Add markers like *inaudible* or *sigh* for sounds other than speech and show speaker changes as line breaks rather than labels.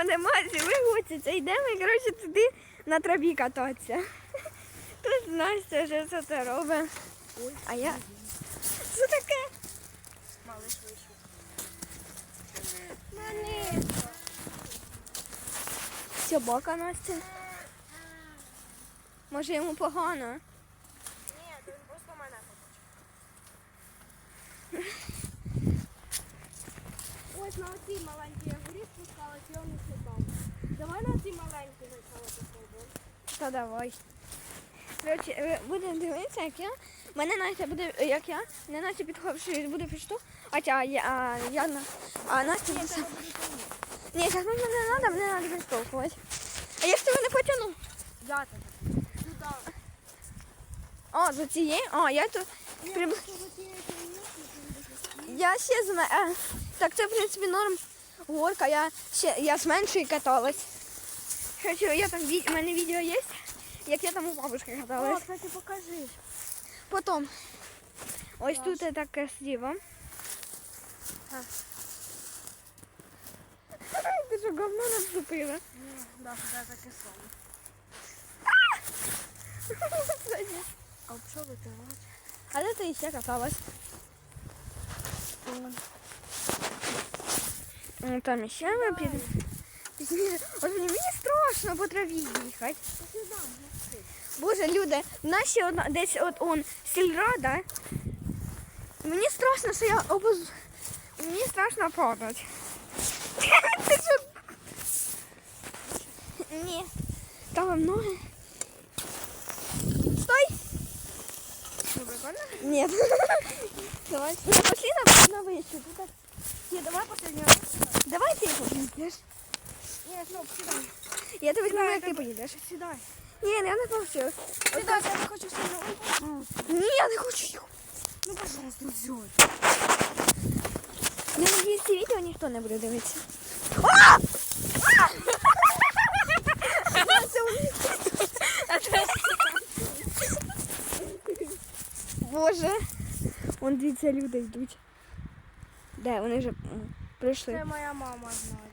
нікого немає, ви хочеться. Йдемо і коротше туди на траві кататися. *laughs* Тут Настя вже все це робить. А я. Що таке?
Малиш вийшов.
Мани. Собака Настя. Може йому погано?
Ні, то він просто мене побачив. *laughs* Ось на оцій маленькій горі спускалась, я не сідав. Давай на цій маленькій почала попробуємо.
Та давай. Коротше, будемо дивитися, як я. Мене Настя буде, як я, не Настя підхопшує, буде пішту, а я, я, а, я, на- а Настя буде сам. Ні, зараз мені не треба, мені треба підштовхувати. А я ж тебе не потягну.
Я тебе. Сюди.
О, за цієї? О, я тут приб... Я ще з е, Так це, в принципі, норм горка. Я ще я з меншої каталась. Хочу, я там ві... у мене відео є, як я там у бабушки
О,
каталась.
кстати, покажи.
Потім. Ось
Клас.
тут так красиво. *laughs* Ти що, говно наступила?
Ні, да, да, таке саме. *laughs* А що витирати?
А де ти ще каталась? Ну, Там ще ми підемо. Пізніше. От мені страшно по траві їхати. Боже, люди, в нас ще одна, десь от он сільрада. Мені страшно, що я обоз... Мені страшно падати. Ти що? Ні. Там ноги. Стой!
Що, прикольно?
Нет. *laughs* Давай. Ну, пошли на, на вище. Тут так.
Ні, давай последній раз.
Давай ти поїдеш.
Ні, стоп, сідай.
Я тебе візьму, як ти поїдеш.
Сідай.
Ні, я не хочу.
Сідай, я не хочу сильно.
Ні, я не хочу.
Ну, пожалуйста, все.
Я надіюсь, це відео ніхто не буде дивитися. А! А! Це у них. Боже. Вон дивіться, люди йдуть. Де, вони вже прийшли.
Це моя мама знає.